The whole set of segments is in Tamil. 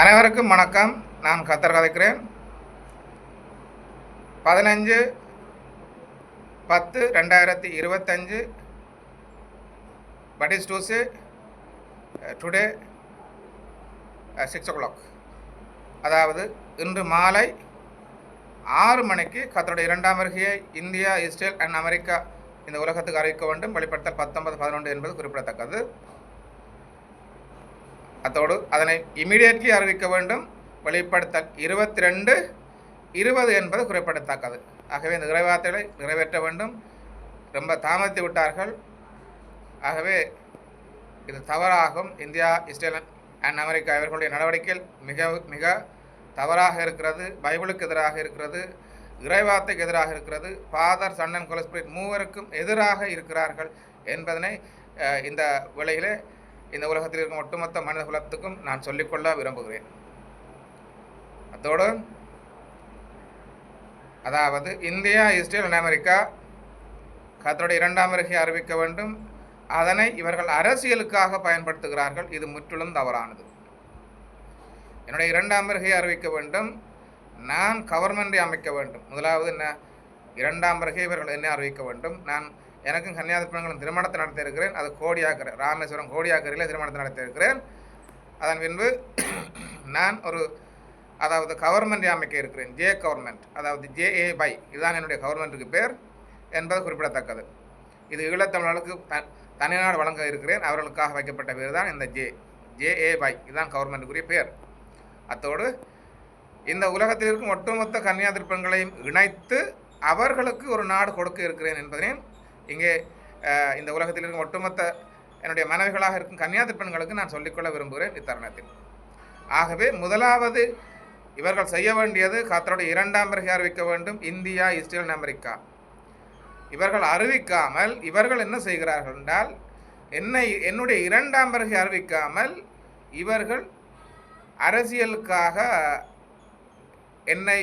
அனைவருக்கும் வணக்கம். நான் கத்தர் கதைக்கிறேன். பதினஞ்சு பத்து ரெண்டாயிரத்தி இருபத்தஞ்சு. But is due today six o'clock அதாவது இன்று மாலை ஆறு மணிக்கு கத்தருடைய இரண்டாம் வருகையை இந்தியா இஸ்ரேல் அண்ட் அமெரிக்கா இந்த உலகத்துக்கு அறிவிக்க வேண்டும். வெளிப்படுத்தல் பத்தொன்பது பதினொன்று என்பது குறிப்பிடத்தக்கது. அத்தோடு அதனை இமீடியட்லி அறிவிக்க வேண்டும். வெளிப்படுத்தல் இருபத்தி ரெண்டு இருபது என்பது குறிப்பிடத்தக்கது. ஆகவே இந்த நிறைவார்த்தைகளை நிறைவேற்ற வேண்டும். ரொம்ப தாமதித்து விட்டார்கள். ஆகவே இது தவறாகும். இந்தியா இஸ்ரேல் அண்ட் அமெரிக்கா இவர்களுடைய நடவடிக்கைகள் மிக மிக தவறாக இருக்கிறது. பைபிளுக்கு எதிராக இருக்கிறது. இறைவார்த்தைக்கு எதிராக இருக்கிறது. ஃபாதர் சன் அண்ட் கொலஸ்பிரிட் மூவருக்கும் எதிராக இருக்கிறார்கள் என்பதனை இந்த விலையிலே இந்த உலகத்தில் இருக்கும் ஒட்டுமொத்த மனித குலத்துக்கும் நான் சொல்லிக்கொள்ள விரும்புகிறேன். அத்தோடு அதாவது இந்தியா இஸ்ரேல் அண்ட் அமெரிக்கா கத்தருடைய இரண்டாம் வருகை அறிவிக்க வேண்டும். அதனை இவர்கள் அரசியலுக்காக பயன்படுத்துகிறார்கள். இது முற்றிலும் தவறானது. என்னுடைய இரண்டாம் வருகையை அறிவிக்க வேண்டும். நான் கவர்மெண்டை அமைக்க வேண்டும். முதலாவது என்ன? இரண்டாம் வருகை இவர்கள் என்ன அறிவிக்க வேண்டும். நான் எனக்கும் கன்னியாகுமரிகளும் திருமணத்தை நடத்தியிருக்கிறேன். அது கோடியாக்கரை ராமேஸ்வரம் கோடியாக்கரையில் திருமணத்தை நடத்தியிருக்கிறேன். அதன் பின்பு நான் ஒரு அதாவது கவர்மெண்டை அமைக்க இருக்கிறேன். ஜே கவர்மெண்ட் அதாவது ஜேஏ பை இதுதான் என்னுடைய கவர்மெண்ட்டுக்கு பேர் என்பது குறிப்பிடத்தக்கது. இது ஈழத்தமிழர்களுக்கு த தனிநாடு வழங்க இருக்கிறேன். அவர்களுக்காக வைக்கப்பட்ட பேர் தான் இந்த ஜே ஜேஏ பை இதுதான் கவர்மெண்ட்டுக்குரிய பேர். அத்தோடு இந்த உலகத்தில் இருக்கும் ஒட்டுமொத்த கன்னியாதிரி பெண்களையும் இணைத்து அவர்களுக்கு ஒரு நாடு கொடுக்க இருக்கிறேன் என்பதையும் இங்கே இந்த உலகத்தில் இருக்கும் ஒட்டுமொத்த என்னுடைய மனைவிகளாக இருக்கும் கன்னியாதி பெண்களுக்கு நான் சொல்லிக்கொள்ள விரும்புகிறேன் இத்தருணத்தில். ஆகவே முதலாவது இவர்கள் செய்ய வேண்டியது கத்தருடைய இரண்டாம் பிறகு அறிவிக்க வேண்டும் இந்தியா இஸ்ரேல் அமெரிக்கா. இவர்கள் அறிவிக்காமல் இவர்கள் என்ன செய்கிறார்கள் என்றால் என்னை என்னுடைய இரண்டாம் பிறகு அறிவிக்காமல் இவர்கள் அரசியலுக்காக என்னை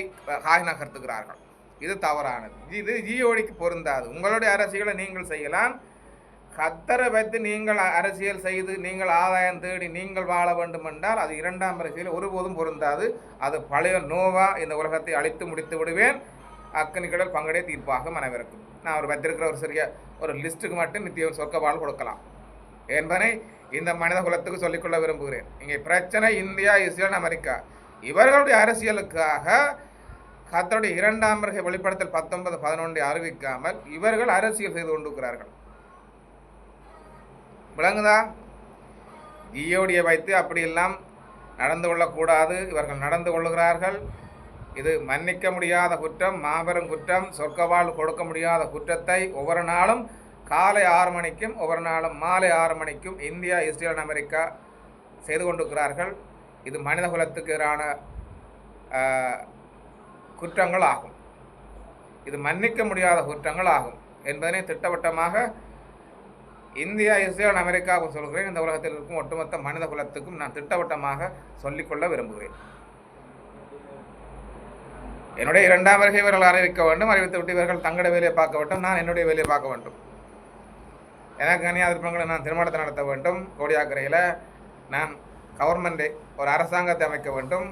காய் நகர்த்துகிறார்கள் இது தவறானது. இது ஜியோடிக்கு பொருந்தாது. உங்களுடைய அரசியலை நீங்கள் செய்யலாம். கத்தரை வைத்து நீங்கள் அரசியல் செய்து நீங்கள் ஆதாயம் தேடி நீங்கள் வாழ வேண்டும் என்றால் அது இரண்டாம் அரசியல் ஒருபோதும் பொருந்தாது. அது பழைய நோவா இந்த உலகத்தை அழித்து முடித்து விடுவேன். அக்கனிக்கடல் பங்கடே தீர்ப்பாக மனவிருக்கும் நான் ஒரு வைத்திருக்கிற ஒரு சிறிய ஒரு லிஸ்ட்டுக்கு மட்டும் நித்தியம் சொர்க்க வாழ் கொடுக்கலாம். என்பதனை இந்த மனித குலத்துக்கு சொல்லிக்கொள்ள விரும்புகிறேன். இங்கே பிரச்சனை இந்தியா இஸ்ரேல் அமெரிக்கா. இவர்களுடைய அரசியலுக்காக கத்தருடைய இரண்டாம் வருகை வெளிப்படுத்தல் பத்தொன்பது பதினொன்றை அறிவிக்காமல் இவர்கள் அரசியல் செய்து கொண்டிருக்கிறார்கள். விளங்குதா? ஜியோடியை வைத்து அப்படியெல்லாம் நடந்து கொள்ளக்கூடாது. இவர்கள் நடந்து கொள்கிறார்கள் இது மன்னிக்க முடியாத குற்றம் மாபெரும் குற்றம் சொர்க்கவாள் கொடுக்க முடியாத குற்றத்தை ஒவ்வொரு நாளும் காலை ஆறு மணிக்கும் ஒவ்வொரு நாளும் மாலை ஆறு மணிக்கும் இந்தியா இஸ்ரேல் அமெரிக்கா செய்து கொண்டிருக்கிறார்கள். இது மனித குலத்துக்கு எதிரான குற்றங்கள் ஆகும் இது மன்னிக்க முடியாத குற்றங்கள் ஆகும் என்பதனை திட்டவட்டமாக இந்தியா இஸ்ரேல் அமெரிக்காவுக்கும் சொல்கிறேன். இந்த உலகத்தில் இருக்கும் ஒட்டுமொத்த மனித குலத்துக்கும் நான் திட்டவட்டமாக சொல்லிக்கொள்ள விரும்புகிறேன். என்னுடைய இரண்டாம் வருகை இவர்கள் அறிவிக்க வேண்டும். அறிவித்து விட்டு இவர்கள் தங்களுடைய வேலையை பார்க்க வேண்டும். நான் என்னுடைய வேலையை பார்க்க வேண்டும். எனக்கு திருப்பங்களை நான் திருமணத்தை நடத்த வேண்டும். கோடியாக்கரையில் நான் கவர்மெண்டை ஒரு அரசாங்கத்தை அமைக்க வேண்டும்.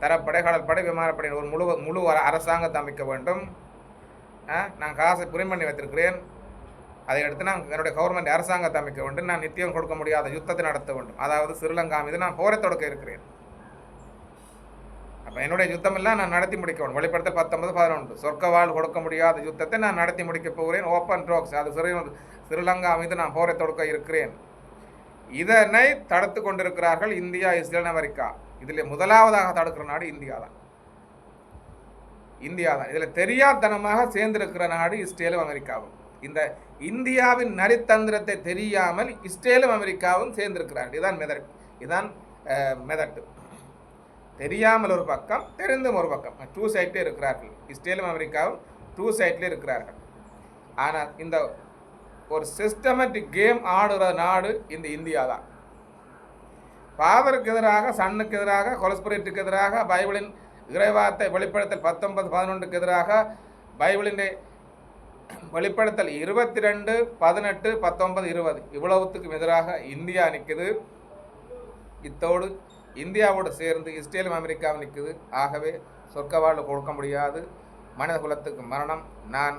தரப்படை கடற்படை விமானப்படை ஒரு முழு முழு அர- அரசாங்கத்தை அமைக்க வேண்டும். நான் காசை புரிம் பண்ணி வைத்திருக்கிறேன். அதை எடுத்து நான் என்னுடைய கவர்மெண்ட் அரசாங்கத்தை அமைக்க வேண்டும். நான் நித்தியம் கொடுக்க முடியாத யுத்தத்தை நடத்த வேண்டும். அதாவது ஸ்ரீலங்கா மீது நான் போரை தொடக்க இருக்கிறேன். அப்போ என்னுடைய யுத்தமெல்லாம் நான் நடத்தி முடிக்க வேண்டும். வெளிப்படுத்தல் பத்தொன்பது பதினொன்று. சொர்க்க வாழ் கொடுக்க முடியாத யுத்தத்தை நான் நடத்தி முடிக்க போகிறேன். ஓப்பன் ட்ரோக்ஸ் அது சிறி ஸ்ரீலங்கா மீது நான் போரை தொடக்க இருக்கிறேன். இதனை தடுத்து கொண்டிருக்கிறார்கள் இந்தியா இஸ்ரேல் அமெரிக்கா. இதில் முதலாவதாக தடுக்கிற நாடு இந்தியா தான் இந்தியா தான் இதில் தெரியாத்தனமாக சேர்ந்திருக்கிற நாடு இஸ்ரேலும் அமெரிக்காவும். இந்த இந்தியாவின் நரித்தந்திரத்தை தெரியாமல் இஸ்ரேலும் அமெரிக்காவும் சேர்ந்திருக்கிறார்கள். இதான் மெதட். இதான் மெதட்டு. தெரியாமல் ஒரு பக்கம் தெரிந்தும் ஒரு பக்கம். டூ சைட்லேயே இருக்கிறார்கள். இஸ்ரேலும் அமெரிக்காவும் டூ சைட்லேயே இருக்கிறார்கள். ஆனால் இந்த ஒரு சிஸ்டமேட்டிக் கேம் ஆடுற நாடு இந்த இந்தியா தான் ஃபாதருக்கு எதிராக சன்னுக்கு எதிராக கொலஸ்பிரேட்டுக்கு எதிராக பைபிளின் இறைவார்த்தை வெளிப்படுத்தல் பத்தொன்பது பதினொன்றுக்கு எதிராக பைபிளின் வெளிப்படுத்தல் இருபத்தி ரெண்டு பதினெட்டு பத்தொன்பது இருபது. இவ்வளவுத்துக்கும் எதிராக இந்தியா நிற்குது இத்தோடு இந்தியாவோடு சேர்ந்து இஸ்ரேலும் அமெரிக்காவும் நிற்குது ஆகவே சொர்க்கவாழ்வு கொடுக்க முடியாது. மனித குலத்துக்கு மரணம். நான்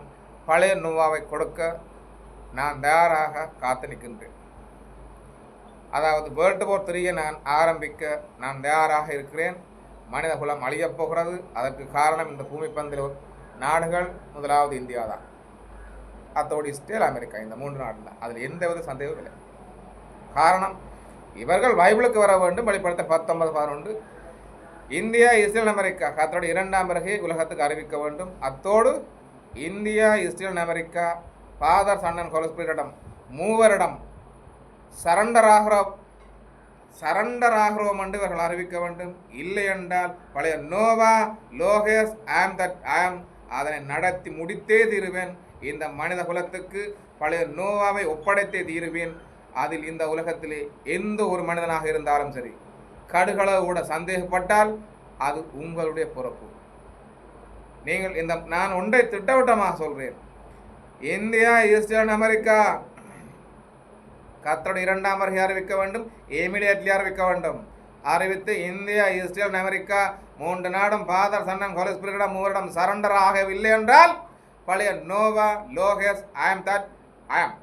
பழைய நோவாவை கொடுக்க நான் தயாராக காத்து நிற்கின்றேன். அதாவது வேர்ல்டு போர் த்ரீயை நான் ஆரம்பிக்க நான் தயாராக இருக்கிறேன். மனித குலம் அழியப் போகிறது. அதற்கு காரணம் இந்த பூமி பந்தில் நாடுகள் முதலாவது இந்தியா தான். அத்தோடு இஸ்ரேல் அமெரிக்கா இந்த மூன்று நாடுல அதில் எந்தவித சந்தேகமும் இல்லை. காரணம் இவர்கள் பைபிளுக்கு வர வேண்டும். வெளிப்படுத்த பத்தொன்பது பதினொன்று. India Israel America. கத்தோடு இரண்டாம் பிறகு உலகத்துக்கு அறிவிக்க வேண்டும். அத்தோடு இந்தியா இஸ்ரேல் அமெரிக்கா. ஃபாதர் சன்னன் கொலஸ்பிரிடம் மூவரிடம் சரண்டர் ஆகிறோம் சரண்டர் ஆகிறோம் என்று இவர்கள் அறிவிக்க வேண்டும். இல்லை என்றால் பழைய நோவா லோகேஸ் ஆம் தட் ஆம் அதனை நடத்தி முடித்தே தீருவேன். இந்த மனித குலத்துக்கு பழைய நோவாவை ஒப்படைத்தே தீருவேன். அதில் இந்த உலகத்திலே எந்த ஒரு மனிதனாக இருந்தாலும் சரி கடுகளவு கூட சந்தேகப்பட்டால் அது உங்களுடைய பொறுப்பு. நீங்கள் இந்த நான் ஒன்றை திட்டவட்டமாக சொல்கிறேன் இந்தியா ஈஸ்டர்ன் அமெரிக்கா கத்தோடு இரண்டாம் வருகை அறிவிக்க வேண்டும் இமீடியட்லி அறிவிக்க வேண்டும். அறிவித்து இந்தியா இஸ்ரேல் அமெரிக்கா மூன்று நாடும் பாதர் சன்னம் கொலஸ்பிரிடம் மூவரிடம் சரண்டர் ஆகவில்லை என்றால் பழைய நோவா லோகேஸ் ஐ ஆம் தட் ஐ ஆம்